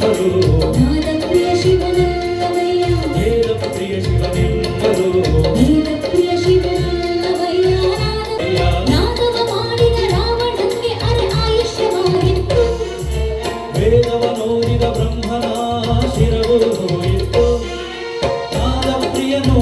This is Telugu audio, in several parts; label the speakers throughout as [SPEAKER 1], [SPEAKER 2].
[SPEAKER 1] నిమ్మరు
[SPEAKER 2] ప్రియ శివనల్లవయ్యా
[SPEAKER 1] వేద ప్రియ శివనెమ్మరు
[SPEAKER 2] వేద ప్రిಯ ಶಿವನಲ್ಲವಯ್ಯಾ ನಾದವ ಮಾಡಿದ ರಾವಣಕ್ಕೆ ಅರೆ ಆಯುಷ್ಯವಾಗಿತ್ತು
[SPEAKER 1] ವೇದವ ನೋಡಿದ ಬ್ರಹ್ಮನ ಶಿರವು ಹೋಯಿತು ನಾದ ಪ್ರಿಯನು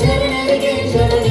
[SPEAKER 3] శరణగే శరణ.